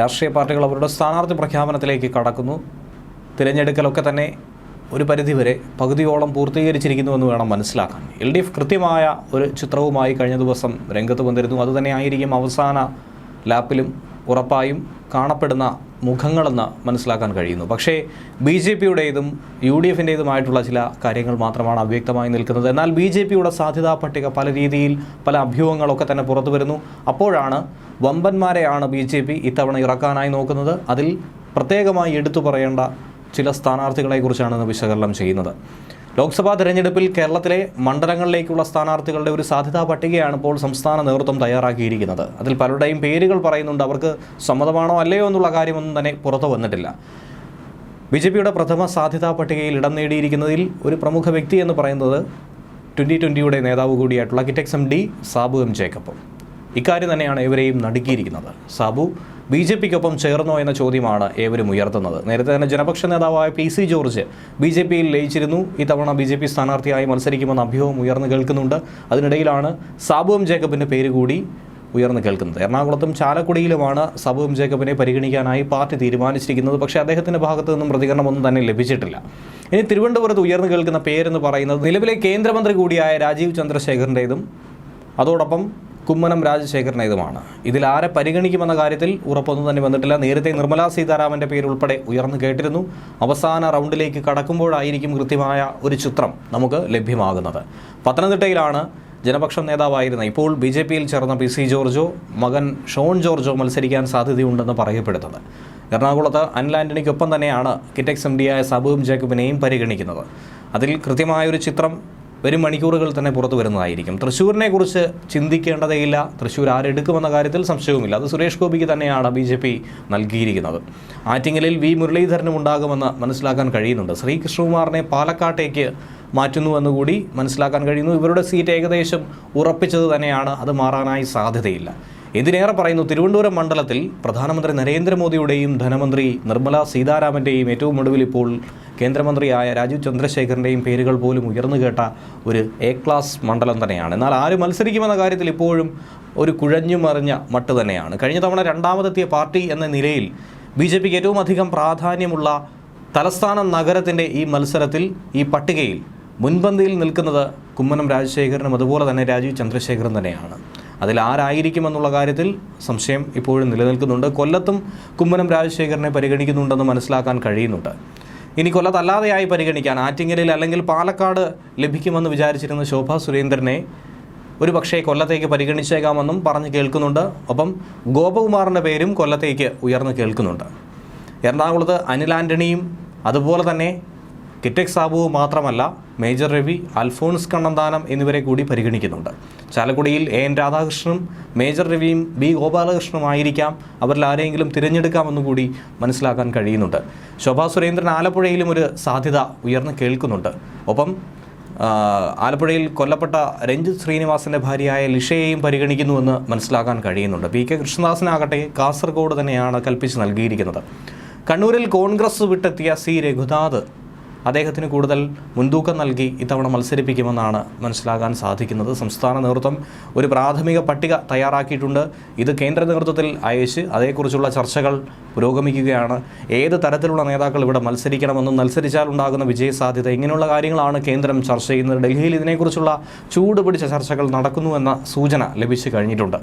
രാഷ്ട്രീയ പാർട്ടികൾ അവരുടെ സ്ഥാനാർത്ഥി പ്രഖ്യാപനത്തിലേക്ക് കടക്കുന്നു. തിരഞ്ഞെടുക്കലൊക്കെ തന്നെ ഒരു പരിധിവരെ പകുതിയോളം പൂർത്തീകരിച്ചിരിക്കുന്നുവെന്ന് വേണം മനസ്സിലാക്കാൻ. എൽ ഡി എഫ് കൃത്യമായ ഒരു ചിത്രവുമായി കഴിഞ്ഞ ദിവസം രംഗത്ത് വന്നിരുന്നു. അതുതന്നെ ആയിരിക്കും അവസാന ലാപ്പിലും ഉറപ്പായും കാണപ്പെടുന്ന മുഖങ്ങളെന്ന് മനസ്സിലാക്കാൻ കഴിയുന്നു. പക്ഷേ ബി ജെ പിയുടേതും യു ഡി എഫിന്റേതുമായിട്ടുള്ള ചില കാര്യങ്ങൾ മാത്രമാണ് അവ്യക്തമായി നിൽക്കുന്നത്. എന്നാൽ ബി ജെ പിയുടെ സാധ്യതാ പട്ടിക പല രീതിയിൽ പല അഭ്യൂഹങ്ങളൊക്കെ തന്നെ പുറത്തു വരുന്നു. അപ്പോഴാണ് വമ്പന്മാരെയാണ് ബി ജെ പി ഇത്തവണ ഇറക്കാനായി നോക്കുന്നത്. അതിൽ പ്രത്യേകമായി എടുത്തു പറയേണ്ട ചില സ്ഥാനാർത്ഥികളെക്കുറിച്ചാണ് വിശകലനം ചെയ്യുന്നത്. ലോക്സഭാ തെരഞ്ഞെടുപ്പിൽ കേരളത്തിലെ മണ്ഡലങ്ങളിലേക്കുള്ള സ്ഥാനാർത്ഥികളുടെ ഒരു സാധ്യതാ പട്ടികയാണ് ഇപ്പോൾ സംസ്ഥാന നേതൃത്വം തയ്യാറാക്കിയിരിക്കുന്നത്. അതിൽ പലരുടെയും പേരുകൾ പറയുന്നുണ്ട് അവർക്ക് സമ്മതമാണോ അല്ലയോ എന്നുള്ള കാര്യമൊന്നും തന്നെ പുറത്തു വന്നിട്ടില്ല. ബി ജെ പിയുടെ പ്രഥമ സാധ്യതാ പട്ടികയിൽ ഇടം നേടിയിരിക്കുന്നതിൽ ഒരു പ്രമുഖ വ്യക്തി എന്ന് പറയുന്നത് ട്വന്റി ട്വന്റിയുടെ നേതാവ് കൂടിയായിട്ടുള്ള Kitex M D Sabu M Jacob. ഇക്കാര്യം തന്നെയാണ് ഇവരെയും നടുക്കിയിരിക്കുന്നത്. സാബു ബി ജെ പിക്കൊപ്പം ചേർന്നോ എന്ന ചോദ്യമാണ് ഏവരും ഉയർത്തുന്നത്. നേരത്തെ തന്നെ ജനപക്ഷ നേതാവായ P C George B J പിയിൽ ലയിച്ചിരുന്നു. ഇത്തവണ ബി ജെ പി സ്ഥാനാർത്ഥിയായി മത്സരിക്കുമെന്ന അഭ്യൂഹം ഉയർന്നു കേൾക്കുന്നുണ്ട്. അതിനിടയിലാണ് സാബുവം ജേക്കബിന്റെ പേര് കൂടി ഉയർന്നു കേൾക്കുന്നത്. എറണാകുളത്തും ചാലക്കുടിയിലുമാണ് സബുവും ജേക്കബിനെ പരിഗണിക്കാനായി പാർട്ടി തീരുമാനിച്ചിരിക്കുന്നത്. പക്ഷേ അദ്ദേഹത്തിന്റെ ഭാഗത്തു നിന്നും പ്രതികരണമൊന്നും തന്നെ ലഭിച്ചിട്ടില്ല. ഇനി തിരുവനന്തപുരത്ത് ഉയർന്നു കേൾക്കുന്ന പേരെന്ന് പറയുന്നത് നിലവിലെ കേന്ദ്രമന്ത്രി കൂടിയായ രാജീവ് ചന്ദ്രശേഖറിന്റേതും അതോടൊപ്പം കുമ്മനം രാജശേഖരനേതുമാണ്. ഇതിൽ ആരെ പരിഗണിക്കുമെന്ന കാര്യത്തിൽ ഉറപ്പൊന്നും തന്നെ വന്നിട്ടില്ല. നേരത്തെ നിർമ്മലാ സീതാരാമന്റെ പേരുൾപ്പെടെ ഉയർന്നു കേട്ടിരുന്നു. അവസാന റൗണ്ടിലേക്ക് കടക്കുമ്പോഴായിരിക്കും കൃത്യമായ ഒരു ചിത്രം നമുക്ക് ലഭ്യമാകുന്നത്. പത്തനംതിട്ടയിലാണ് ജനപക്ഷം നേതാവായിരുന്ന ഇപ്പോൾ ബി ജെ പിയിൽ ചേർന്ന പി സി ജോർജോ മകൻ ഷോൺ ജോർജോ മത്സരിക്കാൻ സാധ്യതയുണ്ടെന്ന് പറയപ്പെടുന്നത്. എറണാകുളത്ത് അനിൽ ആന്റണിക്കൊപ്പം തന്നെയാണ് കിറ്റക്സ് എം ഡിയായ സബുവും ജേക്കബിനെയും പരിഗണിക്കുന്നത്. അതിൽ കൃത്യമായൊരു ചിത്രം വരും മണിക്കൂറുകൾ തന്നെ പുറത്തു വരുന്നതായിരിക്കും. തൃശ്ശൂരിനെ കുറിച്ച് ചിന്തിക്കേണ്ടതേയില്ല തൃശ്ശൂർ ആരെടുക്കുമെന്ന കാര്യത്തിൽ സംശയവുമില്ല. അത് സുരേഷ് ഗോപിക്ക് തന്നെയാണ് ബി ജെ പി നൽകിയിരിക്കുന്നത്. ആറ്റിങ്ങലിൽ വി മുരളീധരനും ഉണ്ടാകുമെന്ന് മനസ്സിലാക്കാൻ കഴിയുന്നുണ്ട്. ശ്രീകൃഷ്ണകുമാറിനെ പാലക്കാട്ടേക്ക് മാറ്റുന്നുവെന്ന് കൂടി മനസ്സിലാക്കാൻ കഴിയുന്നു. ഇവരുടെ സീറ്റ് ഏകദേശം ഉറപ്പിച്ചത് തന്നെയാണ്. അത് മാറാനായി സാധ്യതയില്ല. ഇതിനേറെ പറയുന്നു തിരുവനന്തപുരം മണ്ഡലത്തിൽ പ്രധാനമന്ത്രി നരേന്ദ്രമോദിയുടെയും ധനമന്ത്രി നിർമ്മല സീതാരാമന്റെയും ഏറ്റവും ഒടുവിൽ ഇപ്പോൾ കേന്ദ്രമന്ത്രിയായ രാജീവ് ചന്ദ്രശേഖറിന്റെയും പേരുകൾ പോലും ഉയർന്നു കേട്ട ഒരു എ ക്ലാസ് മണ്ഡലം തന്നെയാണ്. എന്നാൽ ആര് മത്സരിക്കുമെന്ന കാര്യത്തിൽ ഇപ്പോഴും ഒരു കുഴഞ്ഞു മറിഞ്ഞ മട്ട് തന്നെയാണ്. കഴിഞ്ഞ തവണ രണ്ടാമതെത്തിയ പാർട്ടി എന്ന നിലയിൽ ബി ജെ പിക്ക് ഏറ്റവും അധികം പ്രാധാന്യമുള്ള തലസ്ഥാന നഗരത്തിന്റെ ഈ മത്സരത്തിൽ ഈ പട്ടികയിൽ മുൻപന്തിയിൽ നിൽക്കുന്നത് കുമ്മനം രാജശേഖരനും അതുപോലെ തന്നെ രാജീവ് ചന്ദ്രശേഖരൻ തന്നെയാണ്. അതിൽ ആരായിരിക്കുമെന്നുള്ള കാര്യത്തിൽ സംശയം ഇപ്പോഴും നിലനിൽക്കുന്നുണ്ട്. കൊല്ലത്തും കുമ്മനം രാജശേഖരനെ പരിഗണിക്കുന്നുണ്ടെന്ന് മനസ്സിലാക്കാൻ കഴിയുന്നുണ്ട്. ഇനി കൊല്ലത്തല്ലാതെയായി പരിഗണിക്കാൻ ആറ്റിങ്ങലിൽ അല്ലെങ്കിൽ പാലക്കാട് ലഭിക്കുമെന്ന് വിചാരിച്ചിരുന്ന ശോഭ സുരേന്ദ്രനെ ഒരു പക്ഷേ കൊല്ലത്തേക്ക് പരിഗണിച്ചേക്കാമെന്നും പറഞ്ഞ് കേൾക്കുന്നുണ്ട്. ഒപ്പം ഗോപകുമാറിന്റെ പേരും കൊല്ലത്തേക്ക് ഉയർന്നു കേൾക്കുന്നുണ്ട്. എറണാകുളത്ത് അനിൽ ആന്റണിയും അതുപോലെ തന്നെ കിറ്റക് സാബുവ് മാത്രമല്ല മേജർ രവി അൽഫോൺസ് കണ്ണന്താനം എന്നിവരെ കൂടി പരിഗണിക്കുന്നുണ്ട്. ചാലക്കുടിയിൽ എ എൻ രാധാകൃഷ്ണനും മേജർ രവിയും ബി ഗോപാലകൃഷ്ണനുമായിരിക്കാം അവരിൽ ആരെങ്കിലും തിരഞ്ഞെടുക്കാമെന്ന് കൂടി മനസ്സിലാക്കാൻ കഴിയുന്നുണ്ട്. ശോഭാ സുരേന്ദ്രൻ ആലപ്പുഴയിലും ഒരു സാധ്യത ഉയർന്നു കേൾക്കുന്നുണ്ട്. ഒപ്പം ആലപ്പുഴയിൽ കൊല്ലപ്പെട്ട രഞ്ജിത് ശ്രീനിവാസന്റെ ഭാര്യയായ ലിഷയെയും പരിഗണിക്കുന്നുവെന്ന് മനസ്സിലാക്കാൻ കഴിയുന്നുണ്ട്. പി കെ കൃഷ്ണദാസനാകട്ടെ കാസർഗോഡ് തന്നെയാണ് കൽപ്പിച്ച് നൽകിയിരിക്കുന്നത്. കണ്ണൂരിൽ കോൺഗ്രസ് വിട്ടെത്തിയ സി രഘുനാഥ് അദ്ദേഹത്തിന് കൂടുതൽ മുൻതൂക്കം നൽകി ഇത്തവണ മത്സരിപ്പിക്കുമെന്നാണ് മനസ്സിലാകാൻ സാധിക്കുന്നത്. സംസ്ഥാന നേതൃത്വം ഒരു പ്രാഥമിക പട്ടിക തയ്യാറാക്കിയിട്ടുണ്ട്. ഇത് കേന്ദ്ര നേതൃത്വത്തിൽ അയച്ച് അതേക്കുറിച്ചുള്ള ചർച്ചകൾ പുരോഗമിക്കുകയാണ്. ഏത് തരത്തിലുള്ള നേതാക്കൾ ഇവിടെ മത്സരിക്കണമെന്നും മത്സരിച്ചാൽ ഉണ്ടാകുന്ന വിജയസാധ്യത ഇങ്ങനെയുള്ള കാര്യങ്ങളാണ് കേന്ദ്രം ചർച്ച ചെയ്യുന്നത്. ഡൽഹിയിൽ ഇതിനെക്കുറിച്ചുള്ള ചൂടുപിടിച്ച ചർച്ചകൾ നടക്കുന്നുവെന്ന സൂചന ലഭിച്ചു കഴിഞ്ഞിട്ടുണ്ട്.